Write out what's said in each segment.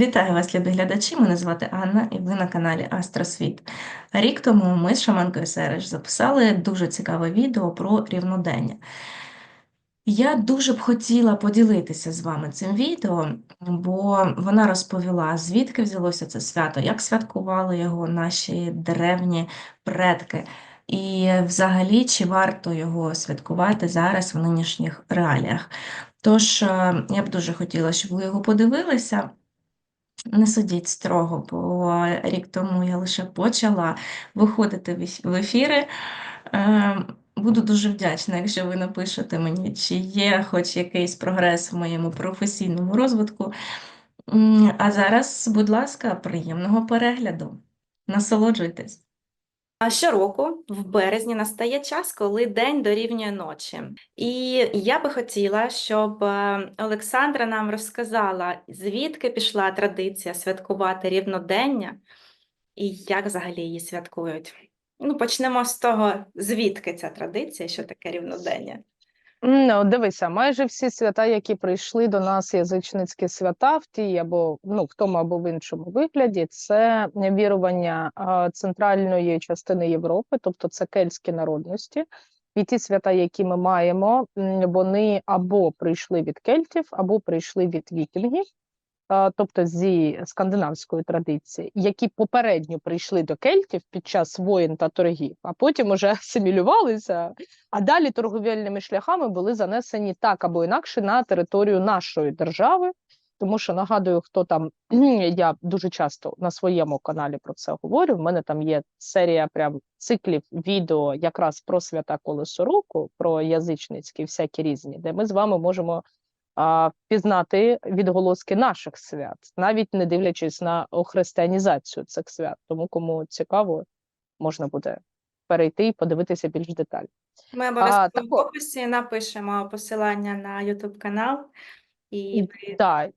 Вітаю вас, любі глядачі. Мене звати Анна, і ви на каналі Астросвіт. Рік тому ми з Шаманкою Сереж записали дуже цікаве відео про рівнодення. Я дуже б хотіла поділитися з вами цим відео, бо вона розповіла, звідки взялося це свято, як святкували його наші древні предки, і взагалі, чи варто його святкувати зараз в нинішніх реаліях. Тож, е, я б дуже хотіла, щоб ви його подивилися. Не судіть строго, бо рік тому я лише почала виходити в ефіри. Е, Буду дуже вдячна, якщо ви напишете мені, чи є хоч якийсь прогрес в моєму професійному розвитку. А зараз, будь ласка, приємного перегляду. Насолоджуйтесь. А Щороку в березні настає час, коли день дорівнює ночі. І я би хотіла, щоб е, Олександра нам розказала, звідки пішла традиція святкувати рівнодення і як взагалі її святкують. Ну, почнемо з того, звідки ця традиція, що таке рівнодення. Ну, дивися, майже всі свята, які прийшли до нас, язичницькі свята, в тій або ну в тому або в іншому вигляді, це вірування центральної частини Європи, тобто це кельтські народності. І ті свята, які ми маємо, вони або прийшли від кельтів, або прийшли від вікінгів, тобто зі скандинавської традиції, які попередньо прийшли до кельтів під час воєн та торгів, а потім уже асимілювалися а далі торговельними шляхами були занесені так або інакше на територію нашої держави. Тому що нагадую, хто там я дуже часто на своєму каналі про це говорю. В мене там є серія прям циклів відео якраз про свята колесо року, про язичницькі всякі різні, де ми з вами можемо впізнати відголоски наших свят, навіть не дивлячись на охристиянізацію цих свят. Тому кому цікаво, можна буде перейти і подивитися більш детально. Ми обов'язково в описі напишемо посилання на YouTube канал, і Так,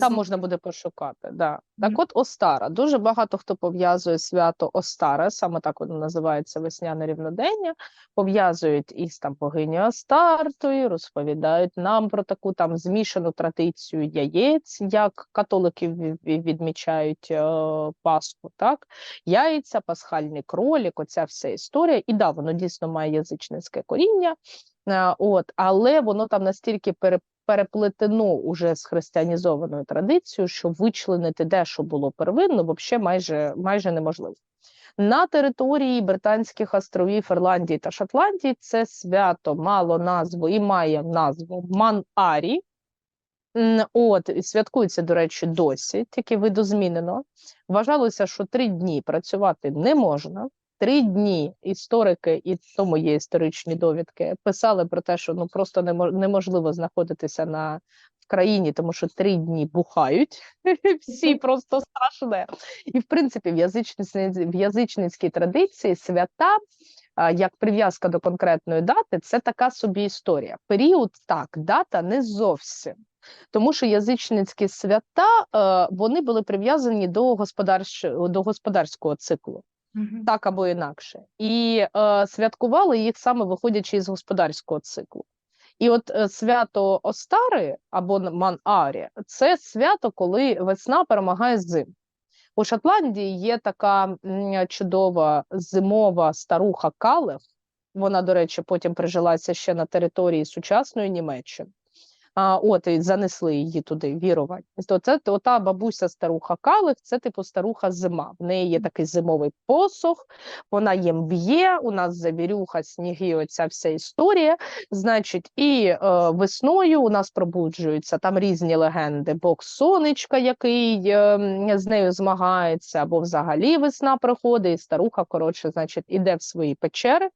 там можна буде пошукати. Да. Так от Остара. Дуже багато хто пов'язує свято Остара, саме так воно називається весняне рівнодення. Пов'язують із там богиню Астартою, розповідають нам про таку там змішану традицію яєць, як католики ві- ві- відмічають е, Пасху, так? Яйця, пасхальний кролік, оця вся історія. І да, воно дійсно має язичницьке коріння. Е, От, але воно там настільки пере, переплетено уже з християнізованою традицією, що вичленити де, що було первинно, взагалі майже, майже неможливо. На території Британських островів Ірландії та Шотландії це свято мало назву і має назву Ман-Арі. От, святкується, до речі, досі, тільки видозмінено. Вважалося, що три дні працювати не можна. Три дні історики, і тому є історичні довідки, писали про те, що ну просто немо- неможливо знаходитися на в країні, тому що три дні бухають всі просто страшне. І в принципі, в язичниці в язичницькій традиції свята, як прив'язка до конкретної дати, це така собі історія. Період так, дата не зовсім. Тому що язичницькі свята е, вони були прив'язані до до господарського циклу. Так або інакше, і е, святкували їх саме виходячи із господарського циклу. І от е, свято Остари або Ман-Арі – це свято, коли весна перемагає зиму. У Шотландії є така чудова зимова старуха Калев. Вона, до речі, потім прижилася ще на території сучасної Німеччини. А, от і занесли її туди, вірувань. То це то та бабуся старуха Калих, це типу старуха зима. В неї є такий зимовий посох, вона їм б'є, у нас завірюха, сніги, оця вся історія. Значить, і е, весною у нас пробуджуються там різні легенди. Бог сонечка, який е, з нею змагається, або взагалі весна приходить, і старуха, коротше, значить, іде в свої печери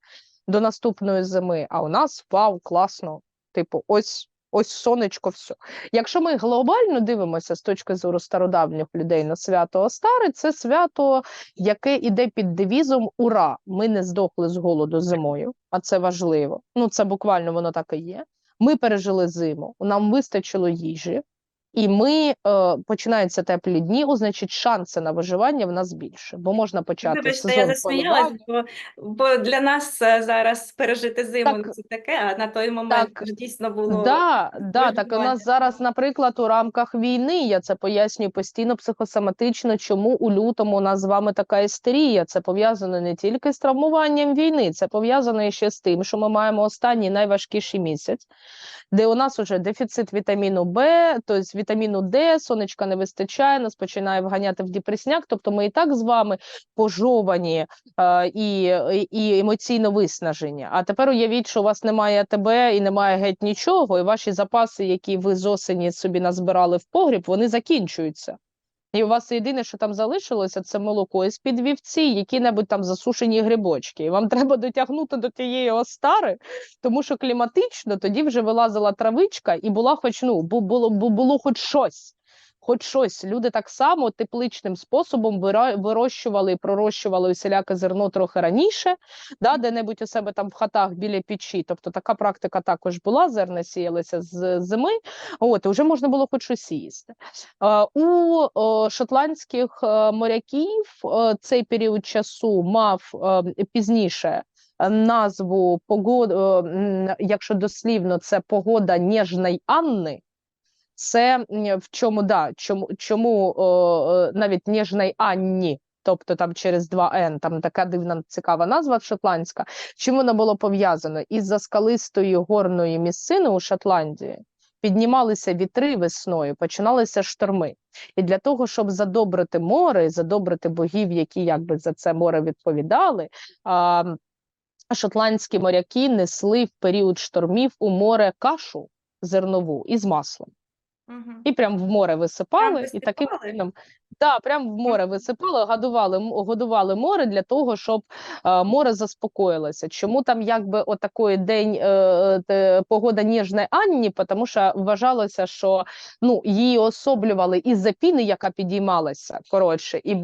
до наступної зими, а у нас впав класно. Типу, ось ось сонечко, все. Якщо ми глобально дивимося з точки зору стародавніх людей на свято Остари, це свято, яке іде під девізом Ура! Ми не здохли з голоду зимою, а це важливо. Ну, це буквально воно так і є. Ми пережили зиму, нам вистачило їжі. І ми е, починаються теплі дні, о, значить, шанси на виживання в нас більше, бо можна почати Вибачте, я засміялась, бо, бо для нас е, зараз пережити зиму Так, це таке, а на той момент так, дійсно було Да, да, так у нас зараз, наприклад, у рамках війни, я це пояснюю постійно психосоматично, чому у лютому у нас з вами така істерія. Це пов'язано не тільки з травмуванням війни, це пов'язано ще з тим, що ми маємо останній найважкіший місяць, де у нас уже дефіцит вітаміну Б, тобто вітаміну Д, сонечка не вистачає, нас починає вганяти в депресняк. Тобто ми і так з вами пожовані е, і, і емоційно виснажені. А тепер уявіть, що у вас немає тебе і немає геть нічого, і ваші запаси, які ви з осені собі назбирали в погріб, вони закінчуються. І у вас єдине, що там залишилося, це молоко із під вівці, які-небудь там засушені грибочки. І вам треба дотягнути до тієї остари, тому що кліматично тоді вже вилазила травичка, і була хоч ну бу- було, бо було хоч щось. Хоч щось. Люди так само тепличним способом вирощували і пророщували усіляке зерно трохи раніше, да, де-небудь у себе там в хатах біля печі. Тобто така практика також була, зерна сіялися з зими, от, і вже можна було хоч щось їсти. У шотландських е, моряків е, цей період часу мав е, пізніше назву погод, е, якщо дослівно, це погода Ніжної Анни. Це в чому да, чому, чому е, навіть Ніжної Анні, тобто там через два Н, там така дивна цікава назва шотландська. Чим воно було пов'язано? Із-за скалистої горної місцини у Шотландії піднімалися вітри весною, починалися шторми. І для того, щоб задобрити море, задобрити богів, які якби за це море відповідали, а, шотландські моряки несли в період штормів у море кашу зернову із маслом. Мгм. І прям в море висипали, і таким чином да, прям в море висипали, годували, годували море для того, щоб е, море заспокоїлося. Чому там якби отакий день е, те, погода ніжна Анні? Тому що вважалося, що ну її особлювали із-за піни, яка підіймалася коротше, і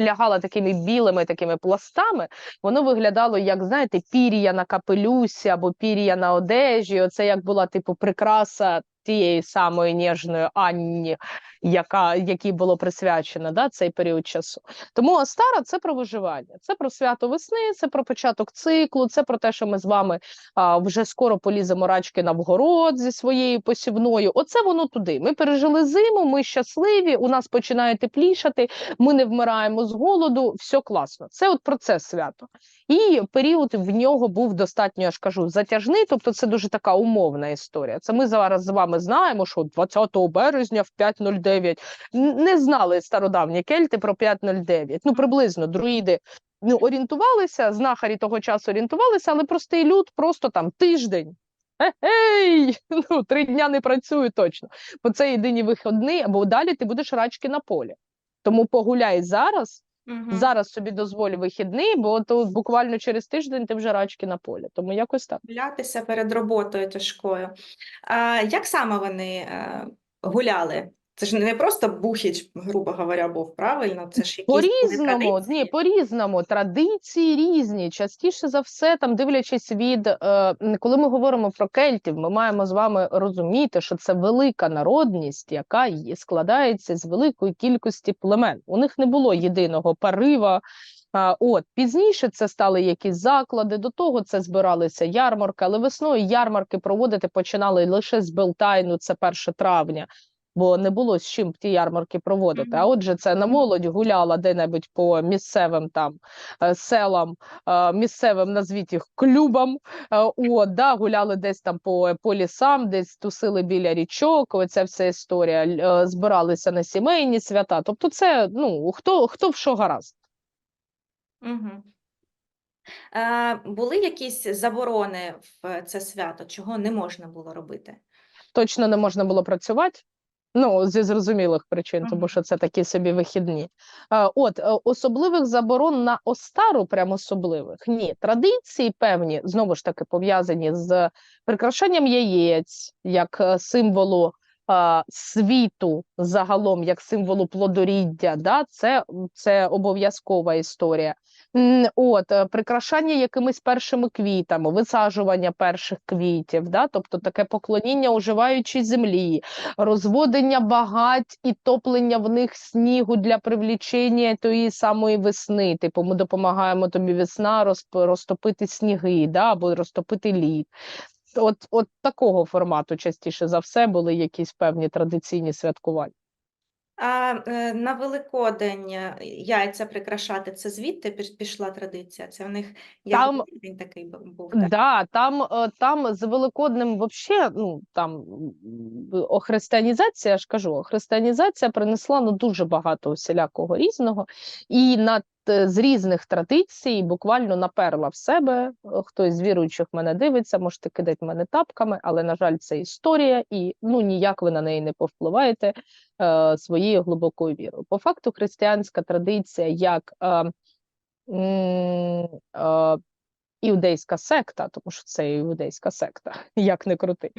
лягала такими білими такими пластами. Воно виглядало як знаєте, пір'я на капелюсі або пір'я на одежі. Оце як була типу прикраса тієї самої ніжної Анні, яка якій було присвячено да, цей період часу. Тому Остара це про виживання, це про свято весни, це про початок циклу, це про те, що ми з вами а, вже скоро поліземо рачки на вгород зі своєю посівною. Оце воно туди. Ми пережили зиму, ми щасливі, у нас починає теплішати, ми не вмираємо з голоду, все класно. Це от про це свято. І період в нього був достатньо, я ж кажу, затяжний, тобто це дуже така умовна історія. Це ми зараз з вами знаємо, що 20 березня в 5.09 не знали стародавні кельти про 5.09. Ну, приблизно друїди ну, орієнтувалися, знахарі того часу орієнтувалися, але простий люд просто там тиждень. Ей, ну три дня не працюю точно. Бо це єдині вихідні, або далі ти будеш рачки на полі. Тому погуляй зараз, Мгм. зараз собі дозволь вихідний, бо то буквально через тиждень ти вже рачки на полі. Тому якось так. Гулятися перед роботою тяжкою. А, як саме вони е, гуляли? Це ж не просто бухіч, грубо говоря, був, правильно? Це ж якісь По-різному, ні, по-різному. Традиції різні. Частіше за все, там дивлячись від е, коли ми говоримо про кельтів, ми маємо з вами розуміти, що це велика народність, яка складається з великої кількості племен. У них не було єдиного парива. От пізніше це стали якісь заклади. До того це збиралися ярмарки, але весною ярмарки проводити починали лише з Белтайну, це 1 травня. Бо не було з чим ті ярмарки проводити. А отже, це на молодь гуляла де-небудь по місцевим там е, селам, е, місцевим назвіть їх клубам. Е, От, да, гуляли десь там по, по лісам, десь тусили біля річок. Оця вся історія. Збиралися на сімейні свята. Тобто, це ну хто хто в що гаразд. Мгм. Е, були якісь заборони в це свято, чого не можна було робити? Точно не можна було працювати. Ну, зі зрозумілих причин, тому що це такі собі вихідні. От е, особливих заборон на Остару, прям особливих ні. Традиції певні знову ж таки пов'язані з прикрашанням яєць як е, символу світу загалом як символу плодоріддя, да, це, це обов'язкова історія. От, е, прикрашання якимись першими квітами, висаджування перших квітів, да, тобто таке поклоніння уживаючій землі, розводення багать і топлення в них снігу для привлічення тої самої весни. Типу, ми допомагаємо тобі весна розп- розтопити сніги, да, або розтопити лід. От, от такого формату частіше за все були якісь певні традиційні святкування. А е, на Великодень е, яйця прикрашати це звідти пішла традиція? Це в них Там- Великдень такий був. так? Да, там, е, там з Великоднем вообще, ну там охристиянізація, я ж кажу, охристиянізація принесла ну дуже багато усілякого різного, і на з різних традицій буквально наперла в себе. Е, Хтось з віруючих мене дивиться, можете кидати мене тапками, але на жаль, це історія, і ну ніяк ви на неї не повпливаєте е, своєю глибокою вірою. По факту, християнська традиція як е, е, іудейська секта, тому що це іудейська секта, як не крути.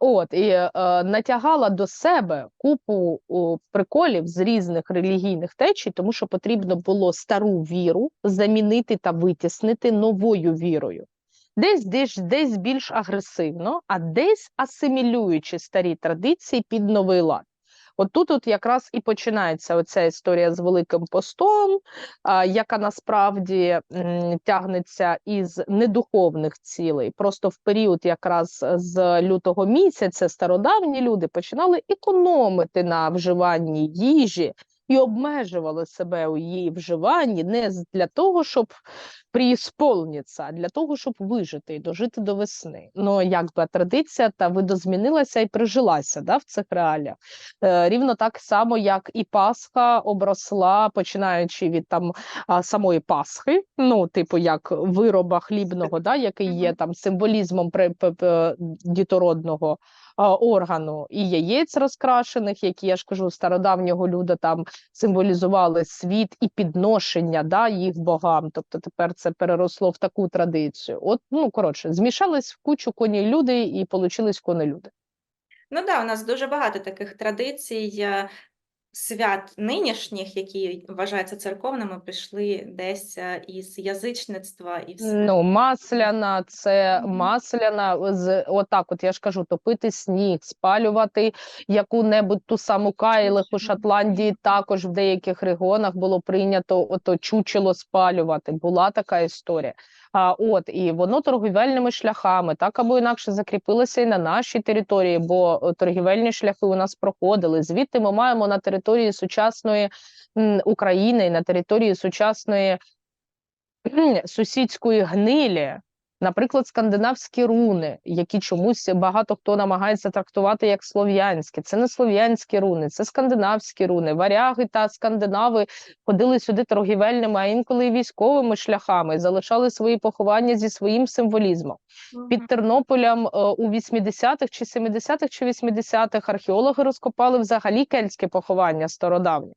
От і е, натягала до себе купу о, приколів з різних релігійних течій, тому що потрібно було стару віру замінити та витіснити новою вірою. Десь, десь, десь більш агресивно, а десь асимілюючи старі традиції під новий лад. От тут от якраз і починається оця історія з Великим постом, яка насправді тягнеться із недуховних цілей. Просто в період якраз з лютого місяця стародавні люди починали економити на вживанні їжі і обмежували себе у її вживанні не для того, щоб приісполнитися, а для того, щоб вижити і дожити до весни. Ну якби традиція та видозмінилася і прижилася да, в цих реаліях. Е, рівно так само, як і Пасха обросла, починаючи від там самої Пасхи, ну, типу, як вироба хлібного, да, який є там символізмом дітородного органу, і яєць розкрашених, які я ж кажу, стародавнього люда там символізували світ і підношення да, їх богам. Тобто тепер це переросло в таку традицію. От, ну коротше, змішались в кучу коні люди і получились конелюди. Ну да, у нас дуже багато таких традицій, е, свят нинішніх, які вважаються церковними, пішли десь е, із язичництва і все. Ну, масляна, це масляна, з отак, от я ж кажу, топити сніг, спалювати яку-небудь ту саму кайлиху Чучело. Шотландії. Також в деяких регіонах було прийнято ото чучело спалювати. Була така історія. А от і воно торгівельними шляхами, так або інакше закріпилося і на нашій території, бо е, торгівельні шляхи у нас проходили. Звідти ми маємо на території сучасної України на території сучасної сусідської гнилі, наприклад, скандинавські руни, які чомусь багато хто намагається трактувати як слов'янські. Це не слов'янські руни, це скандинавські руни. Варяги та скандинави ходили сюди торгівельними, а інколи і військовими шляхами, залишали свої поховання зі своїм символізмом. Під Тернополем е, у 80-х чи 70-х чи 80-х археологи розкопали взагалі кельтське поховання стародавнє.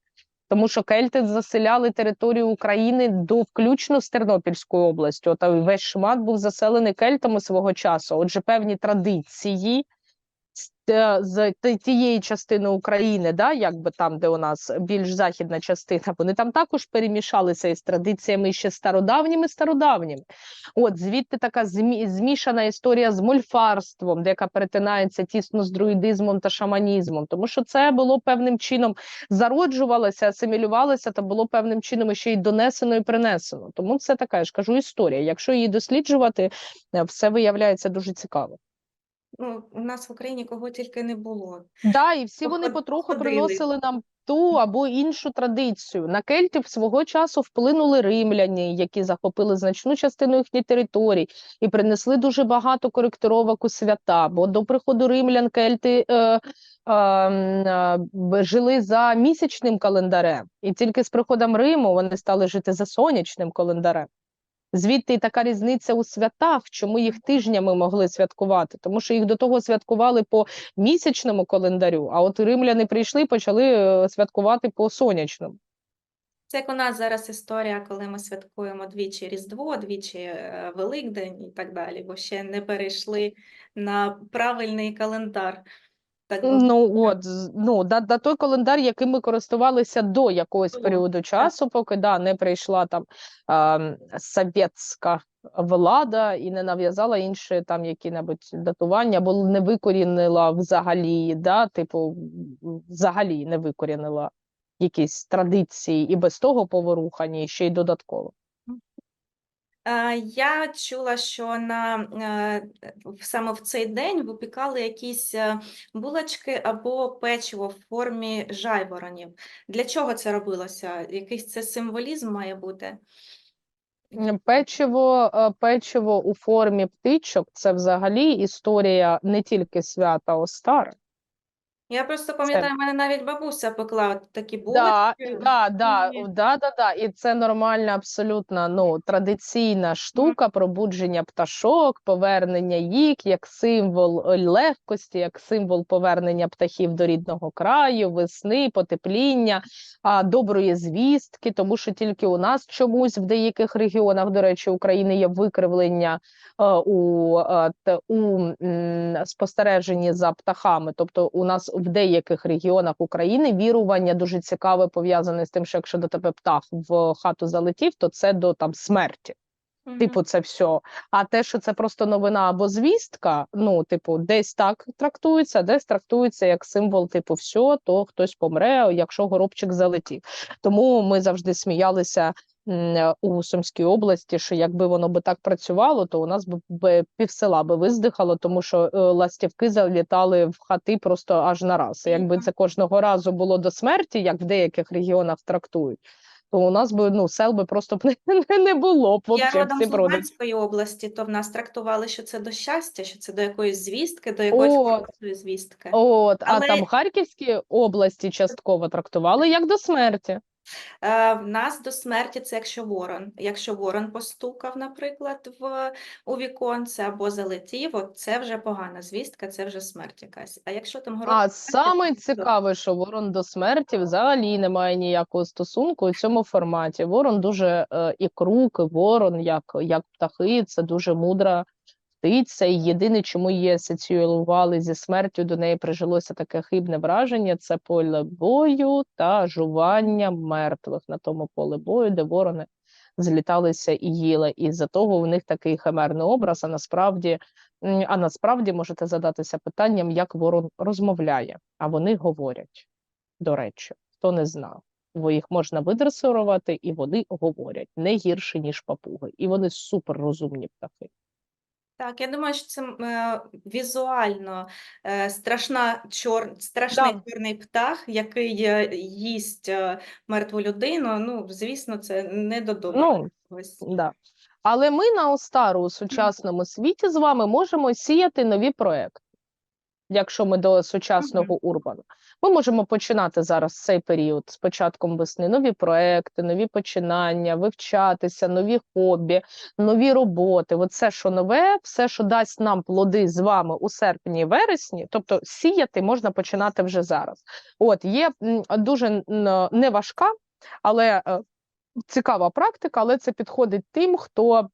Тому що кельти заселяли територію України до включно з Тернопільською областю. Та весь шмат був заселений кельтами свого часу. Отже, певні традиції з, е, з тієї частини України, да, якби там, де у нас більш західна частина, вони там також перемішалися із традиціями ще стародавніми стародавніми. От звідти така змі- змішана історія з мольфарством, де яка перетинається тісно з друїдизмом та шаманізмом, тому що це було певним чином зароджувалося, асимілювалося та було певним чином ще й донесено і принесено. Тому це така я ж кажу історія. Якщо її досліджувати, е, все виявляється дуже цікаво. Ну, у нас в Україні кого тільки не було. Да, і всі вони потроху приносили нам ту або іншу традицію. На кельтів свого часу вплинули римляні, які захопили значну частину їхньої територій і принесли дуже багато коректировок у свята. Бо до приходу римлян кельти е, е, е, жили за місячним календарем, і тільки з приходом Риму вони стали жити за сонячним календарем. Звідти і така різниця у святах, чому їх тижнями могли святкувати, тому що їх до того святкували по місячному календарю, а от римляни прийшли і почали е, святкувати по сонячному. Це як у нас зараз історія, коли ми святкуємо двічі Різдво, двічі е, Великдень і так далі, бо ще не перейшли на правильний календар. Так. Ну, от, ну, да, да той календар, яким ми користувалися до якогось періоду часу, поки да, не прийшла там а, совєтська влада і не нав'язала інші там які-небудь датування, або не викорінила взагалі, да, типу, взагалі не викорінила якісь традиції і без того поворухані, ще й додатково. Е, Я чула, що на е, саме в цей день випікали якісь е, булочки або печиво в формі жайворонів. Для чого це робилося? Якийсь це символізм має бути? Печиво, печиво у формі птичок це взагалі історія не тільки свята Остара. Я просто пам'ятаю, в мене навіть бабуся пекла от такі Да, булочки. да, да, і- да, да, да. І це нормальна, абсолютно ну, традиційна штука пробудження пташок, повернення їх як символ е, легкості, як символ повернення птахів до рідного краю, весни, потепління, а, доброї звістки, тому що тільки у нас чомусь в деяких регіонах, до речі, України є викривлення е, у, е, у м, спостереженні за птахами. Тобто, у нас в деяких регіонах України вірування дуже цікаве пов'язане з тим, що якщо до тебе птах в хату залетів, то це до там смерті. Типу, це все. А те, що це просто новина або звістка, ну, типу, десь так трактується, десь трактується як символ, типу, все, то хтось помре, якщо горобчик залетів. Тому ми завжди сміялися у Сумській області, що якби воно би так працювало, то у нас би, півсела би виздихало, тому що е, ластівки залітали в хати просто аж на раз. Якби це кожного разу було до смерті, як в деяких регіонах трактують. То у нас би ну сел би просто б не, не було б Я родом з. Луганської області, то в нас трактували, що це до щастя, що це до якоїсь звістки, до якоїсь хорошої звістки. От, а там Харківські області частково трактували як до смерті. Е, В нас до смерті це якщо ворон. Якщо ворон постукав, наприклад, в у віконце або залетів, от це вже погана звістка, це вже смерть якась. А якщо там город А саме цікаве, що ворон до смерті взагалі не має ніякого стосунку у цьому форматі. Ворон дуже е, і круг, і ворон, як, як птахи, це дуже мудра птиця. І єдине, чому її асоціювали зі смертю, до неї прижилося таке хибне враження: це поле бою та жування мертвих на тому поле бою, де ворони зліталися і їли. І за того у них такий химерний образ. А насправді, а насправді можете задатися питанням, як ворон розмовляє, а вони говорять. До речі, хто не знав. Бо їх можна видресирувати, і вони говорять не гірше, ніж папуги. І вони суперрозумні птахи. Так, я думаю, що це е, візуально е, страшна чор... страшний Да. чорний птах, який е, їсть е, мертву людину. Ну, звісно, це не до доброго. Ну. Да. Але ми на Остару у сучасному світі з вами можемо сіяти нові проекти, якщо ми до сучасного урбану. Ми можемо починати зараз цей період з початком весни, нові проекти, нові починання, вивчатися, нові хобі, нові роботи. От все, що нове, все, що дасть нам плоди з вами у серпні вересні, тобто сіяти можна починати вже зараз. От є дуже неважка, але е, цікава практика, але це підходить тим, хто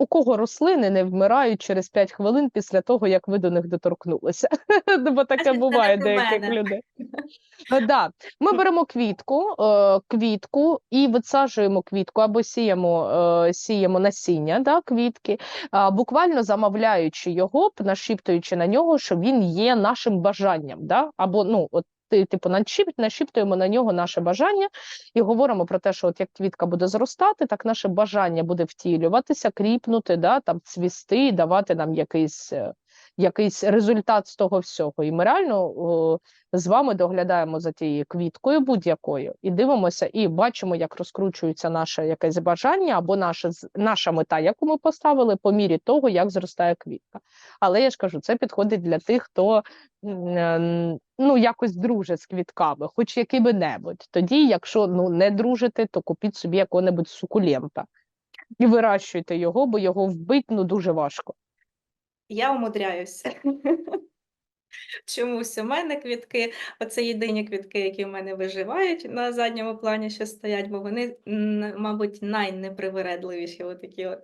у кого рослини не вмирають через 5 хвилин після того, як ви до них доторкнулися. Бо таке буває деяких людей. Е, Да. Ми беремо квітку, е, квітку і висаджуємо квітку або сіємо, е, сіємо насіння да, квітки, буквально замовляючи його, нашіптуючи на нього, що він є нашим бажанням. Да? Або ну, от, типу, нашіп- нашіптуємо на нього наше бажання і говоримо про те, що от як квітка буде зростати, так наше бажання буде втілюватися, кріпнути, да, там, цвісти, давати нам якийсь. Якийсь результат з того всього, і ми реально о, з вами доглядаємо за тією квіткою будь-якою і дивимося, і бачимо, як розкручується наше якесь бажання або наша, наша мета, яку ми поставили по мірі того, як зростає квітка. Але я ж кажу, це підходить для тих, хто е, ну якось дружить з квітками, хоч якими-небудь. Тоді, якщо ну не дружите, то купіть собі якого-небудь сукулента і вирощуйте його, бо його вбити ну дуже важко. Я умудряюся. Чомусь у мене квітки, оце єдині квітки, які в мене виживають на задньому плані, що стоять, бо вони, мабуть, найнепривередливіші отакі от.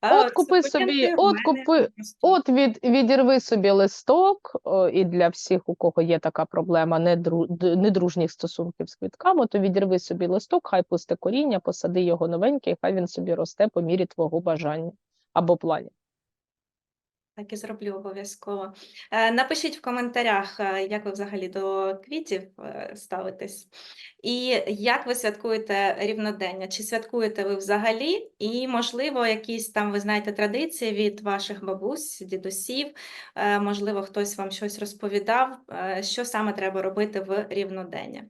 А От купи собі, от купи, От від, відірви собі листок, о, і для всіх, у кого є така проблема недру, недружніх стосунків з квітками, то відірви собі листок, хай пусте коріння, посади його новенький, і хай він собі росте по мірі твого бажання або планів. Так і зроблю обов'язково. Е, Напишіть в коментарях, е, як ви взагалі до квітів е, ставитесь, і як ви святкуєте рівнодення? Чи святкуєте ви взагалі? І, можливо, якісь там, ви знаєте, традиції від ваших бабусь, дідусів, можливо, хтось вам щось розповідав, що саме треба робити в рівнодення.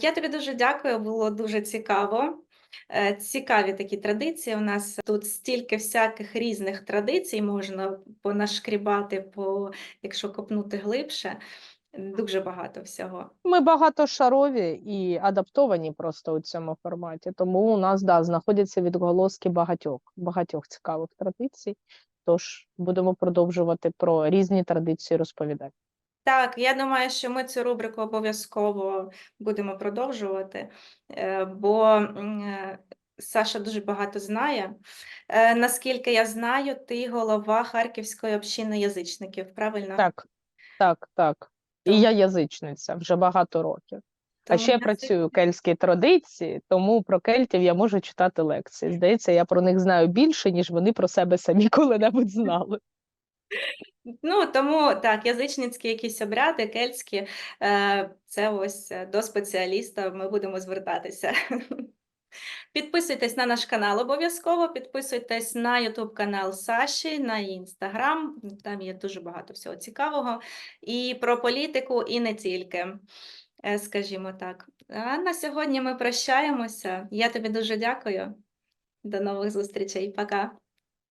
Я тобі дуже дякую, було дуже цікаво. Е, Цікаві такі традиції. У нас тут стільки всяких різних традицій можна понашкрібати, по, якщо копнути глибше. Дуже багато всього. Ми багатошарові і адаптовані просто у цьому форматі, тому у нас да, знаходяться відголоски багатьох, багатьох цікавих традицій. Тож будемо продовжувати про різні традиції розповідати. Так, я думаю, що ми цю рубрику обов'язково будемо продовжувати, е, бо е, Саша дуже багато знає. Е, Наскільки я знаю, ти голова Харківської общини язичників, правильно? Так, так, так. І я язичниця вже багато років. А ще я працюю у кельтській традиції, тому про кельтів я можу читати лекції. Здається, я про них знаю більше, ніж вони про себе самі коли-небудь знали. Ну, тому так, язичницькі якісь обряди, кельтські, е, це ось е, до спеціаліста ми будемо звертатися. Підписуйтесь на наш канал обов'язково, підписуйтесь на YouTube канал Саші, на інстаграм. Там є дуже багато всього цікавого. І про політику, і не тільки, е, скажімо так. А на сьогодні ми прощаємося. Я тобі дуже дякую. До нових зустрічей. Пока.